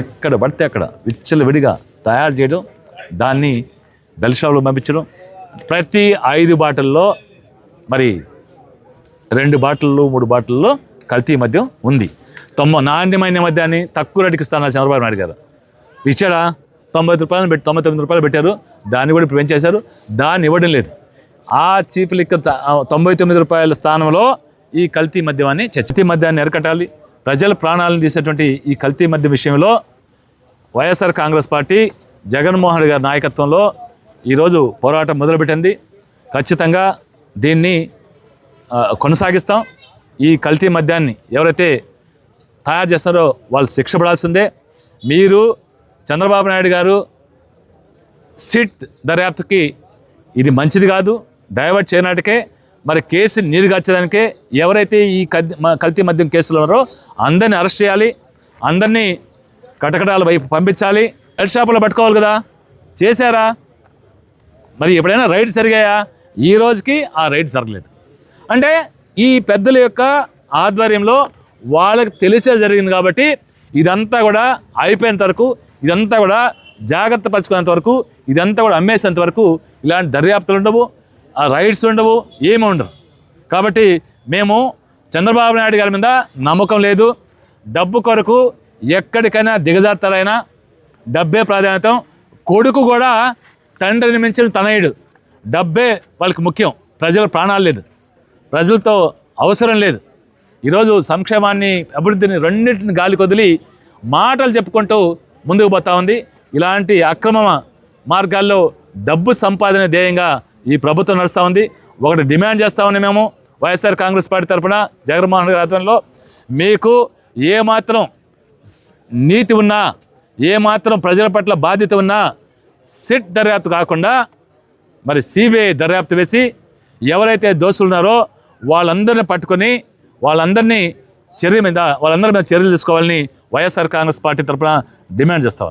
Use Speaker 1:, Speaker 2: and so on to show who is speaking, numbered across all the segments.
Speaker 1: ఎక్కడ పడితే అక్కడ విచ్చలవిడిగా తయారు చేయడం దాన్ని బెల్ షాప్లో పంపించడం. ప్రతి ఐదు బాటిల్లో మరి రెండు బాటిళ్ళు మూడు బాటిల్లో కల్తీ మద్యం ఉంది. తొమ్మ నాణ్యమైన మద్యాన్ని తక్కువ రేటుకి ఇస్తాను చంద్రబాబు నాయుడు గారు. ఇచ్చాడా? తొంభై రూపాయలు పెట్టి తొంభై తొమ్మిది రూపాయలు పెట్టారు. దాన్ని కూడా ఇప్పుడు పెంచేశారు దాన్ని ఇవ్వడం లేదు. ఆ చీప్ లిక్క తొంభై తొమ్మిది రూపాయల స్థానంలో ఈ కల్తీ మద్యమాన్ని చచ్చి మద్యాన్ని ఎరకట్టాలి ప్రజల ప్రాణాలను తీసేటువంటి ఈ కల్తీ మద్యం విషయంలో వైఎస్ఆర్ కాంగ్రెస్ పార్టీ జగన్మోహన్ రెడ్డి గారి నాయకత్వంలో ఈరోజు పోరాటం మొదలుపెట్టింది. ఖచ్చితంగా దీన్ని కొనసాగిస్తాం. ఈ కల్తీ మద్యాన్ని ఎవరైతే తయారు చేస్తారో వాళ్ళు శిక్ష పడాల్సిందే. మీరు చంద్రబాబు నాయుడు గారు సిట్ దర్యాప్తుకి ఇది మంచిది కాదు. డైవర్ట్ చేయనాటికే మరి కేసు నీరుగార్చడానికే ఎవరైతే ఈ కల్తీ మ- కల్తీ మద్యం కేసులు ఉన్నారో అందరినీ అరెస్ట్ చేయాలి అందరినీ కటకటాల వైపు పంపించాలి. హెడ్ షాపులో పట్టుకోవాలి కదా. చేశారా? మరి ఎప్పుడైనా రైడ్ జరిగాయా? ఈ రోజుకి ఆ రైడ్ జరగలేదు. అంటే ఈ పెద్దల యొక్క ఆధ్వర్యంలో వాళ్ళకి తెలిసే జరిగింది కాబట్టి ఇదంతా కూడా అయిపోయేంత వరకు ఇదంతా కూడా జాగ్రత్త పరచుకునేంత వరకు ఇదంతా కూడా అమ్మేసేంత వరకు ఇలాంటి దర్యాప్తులు ఉండవు. ఆ రైడ్స్ ఉండవు ఏమి ఉండవు. కాబట్టి మేము చంద్రబాబు నాయుడు గారి మీద నమ్మకం లేదు. డబ్బు కొరకు ఎక్కడికైనా దిగజారుతారైనా డబ్బే ప్రాధాన్యత. కొడుకు కూడా తండ్రిని మించిన తనయుడు. డబ్బే వాళ్ళకి ముఖ్యం. ప్రజల ప్రాణాలు లేదు. ప్రజలతో అవసరం లేదు. ఈరోజు సంక్షేమాన్ని అభివృద్ధిని రెండింటిని గాలి కొదిలి మాటలు చెప్పుకుంటూ ముందుకు పోతా ఉంది. ఇలాంటి అక్రమ మార్గాల్లో డబ్బు సంపాదన ధ్యేయంగా ఈ ప్రభుత్వం నడుస్తూ ఉంది. ఒకటి డిమాండ్ చేస్తా ఉంది మేము. వైఎస్ఆర్ కాంగ్రెస్ పార్టీ తరఫున జగన్మోహన్ రెడ్డి ఆధ్వర్యంలో మీకు ఏమాత్రం నీతి ఉన్నా ఏమాత్రం ప్రజల పట్ల బాధ్యత ఉన్నా సిట్ దర్యాప్తు కాకుండా మరి సిబిఐ దర్యాప్తు వేసి ఎవరైతే దోషులున్నారో వాళ్ళందరినీ పట్టుకొని వాళ్ళందరినీ చర్య మీద వాళ్ళందరి మీద చర్యలు తీసుకోవాలని వైఎస్ఆర్ కాంగ్రెస్ పార్టీ తరఫున డిమాండ్ చేస్తా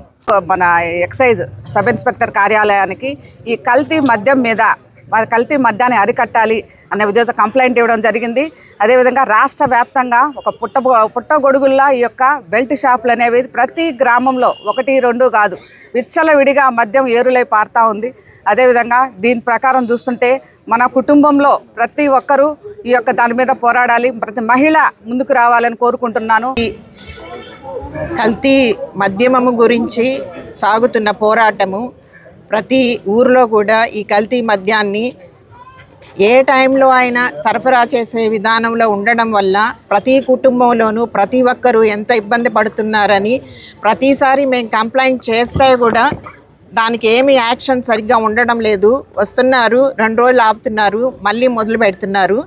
Speaker 2: మన ఎక్సైజ్ సబ్ ఇన్స్పెక్టర్ కార్యాలయానికి ఈ కల్తీ మద్యం మీద కల్తీ మద్యాన్ని అరికట్టాలి అనే ఉద్దేశం కంప్లైంట్ ఇవ్వడం జరిగింది. అదేవిధంగా రాష్ట్ర వ్యాప్తంగా ఒక పుట్ట పుట్టగొడుగుల్లా ఈ యొక్క బెల్ట్ షాపులు అనేవి ప్రతి గ్రామంలో ఒకటి రెండు కాదు విచ్చలవిడిగా మద్యం ఏరులై పారుతూ ఉంది. అదేవిధంగా దీని ప్రకారం చూస్తుంటే మన కుటుంబంలో ప్రతి ఒక్కరూ ఈ యొక్క దాని మీద పోరాడాలి ప్రతి మహిళ ముందుకు రావాలని కోరుకుంటున్నాను.
Speaker 3: కల్తీ మద్యమము గురించి సాగుతున్న పోరాటము ప్రతి ఊర్లో కూడా ఈ కల్తీ మద్యాన్ని ఏ టైంలో అయినా సరఫరా చేసే విధానంలో ఉండడం వల్ల ప్రతి కుటుంబంలోనూ ప్రతి ఒక్కరూ ఎంత ఇబ్బంది పడుతున్నారని ప్రతిసారి మేము కంప్లైంట్ చేస్తే కూడా దానికి ఏమి యాక్షన్ సరిగ్గా ఉండడం లేదు. వస్తున్నారు రెండు రోజులు ఆపుతున్నారు మళ్ళీ మొదలు పెడుతున్నారు.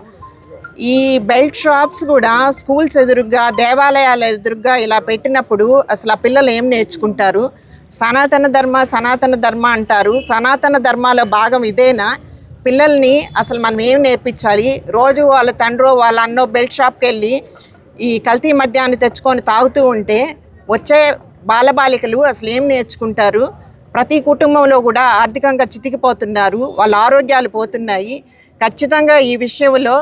Speaker 3: ఈ బెల్ట్ షాప్స్ కూడా స్కూల్స్ ఎదురుగా దేవాలయాల ఎదురుగా ఇలా పెట్టినప్పుడు అసలు ఆ పిల్లలు ఏం నేర్చుకుంటారు? సనాతన ధర్మ సనాతన ధర్మ అంటారు. సనాతన ధర్మాలో భాగం ఇదేనా? పిల్లల్ని అసలు మనం ఏం నేర్పించాలి? రోజు వాళ్ళ తండ్రో వాళ్ళ అన్నో బెల్ట్ షాప్కి వెళ్ళి ఈ కల్తీ మద్యాన్ని తెచ్చుకొని తాగుతూ ఉంటే వచ్చే బాలబాలికలు అసలు ఏం నేర్చుకుంటారు? ప్రతి కుటుంబంలో కూడా ఆర్థికంగా చితికిపోతున్నారు. వాళ్ళ ఆరోగ్యాలు పోతున్నాయి. ఖచ్చితంగా ఈ విషయంలో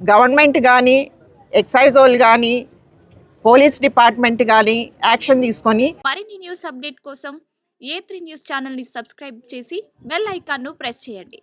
Speaker 3: గవర్నమెంట్ కానీ ఎక్సైజ్ వాళ్ళు కానీ పోలీస్ డిపార్ట్మెంట్ కానీ యాక్షన్ తీసుకొని
Speaker 4: మరిన్ని న్యూస్ అప్డేట్ కోసం ఏ త్రీ న్యూస్ ఛానల్ని సబ్స్క్రైబ్ చేసి బెల్ ఐకాన్ను ప్రెస్ చేయండి.